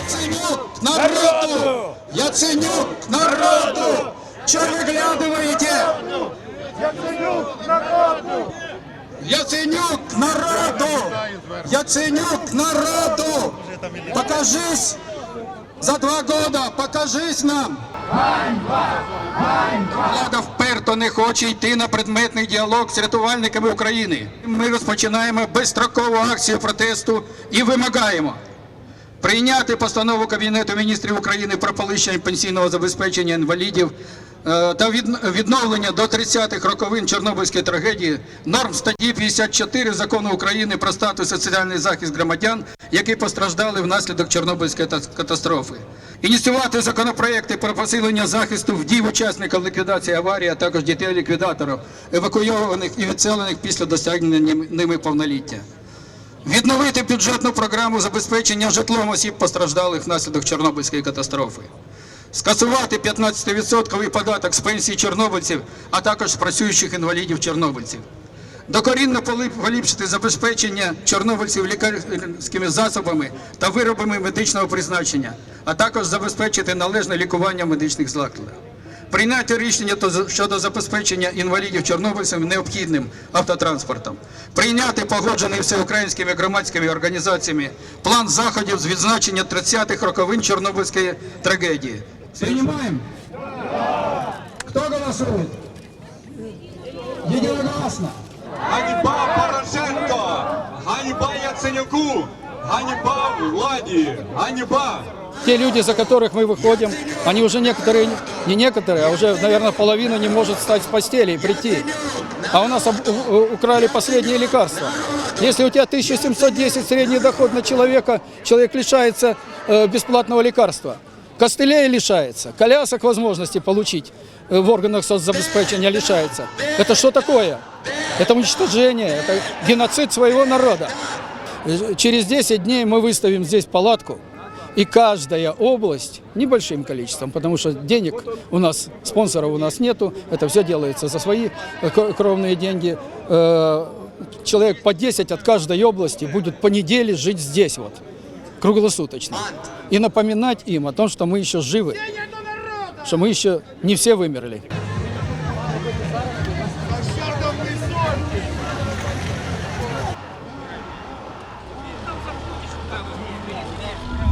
Яценюк народу! Яценюк народу! Что выглядываете? Яценюк народу! Яценюк народу! Покажись за два года, покажись нам! Влада вперто не хоче йти на предметний діалог з рятувальниками України. Ми розпочинаємо безстрокову акцію протесту і вимагаємо прийняти постанову Кабінету міністрів України про полишення пенсійного забезпечення інвалідів е, та від- відновлення до 30-х роковин Чорнобильської трагедії норм статті 54 Закону України про статус соціальний захист громадян, які постраждали внаслідок Чорнобильської катастрофи. Ініціювати законопроекти про посилення захисту вдів учасників ліквідації аварії, а також дітей ліквідаторів, евакуйованих і відселених після досягнення ними повноліття. Відновити бюджетну програму забезпечення житлом осіб постраждалих внаслідок Чорнобильської катастрофи. Скасувати 15% податок з пенсій чорнобильців, а також працюючих інвалідів чорнобильців. Докорінно поліпшити забезпечення чорнобильців лікарськими засобами та виробами медичного призначення, а також забезпечити належне лікування в медичних закладах. Прийняти рішення щодо забезпечення інвалідів чорнобильців необхідним автотранспортом. Прийняти погоджений всеукраїнськими громадськими організаціями план заходів з відзначення 30-х роковин Чорнобильської трагедії. Приймаємо. Хто голосує? Єдиногласно. Ганьба Ганьба владі! Ганьба! Те люди, за которых мы выходим, они уже некоторые, не некоторые, а уже, наверное, половина не может встать с постели и прийти. А у нас украли последние лекарства. Если у тебя 1710 средний доход на человека, человек лишается э, бесплатного лекарства. Костылей лишается, колясок возможности получить э, в органах соцзабеспечения лишается. Это что такое? Это уничтожение, это геноцид своего народа. Через 10 дней мы выставим здесь палатку, и каждая область небольшим количеством, потому что денег у нас, спонсоров у нас нету, это все делается за свои э, кровные деньги. Э, Человек по 10 от каждой области будет по неделе жить здесь вот, круглосуточно. И напоминать им о том, что мы еще живы, что мы еще не все вымерли. Yeah.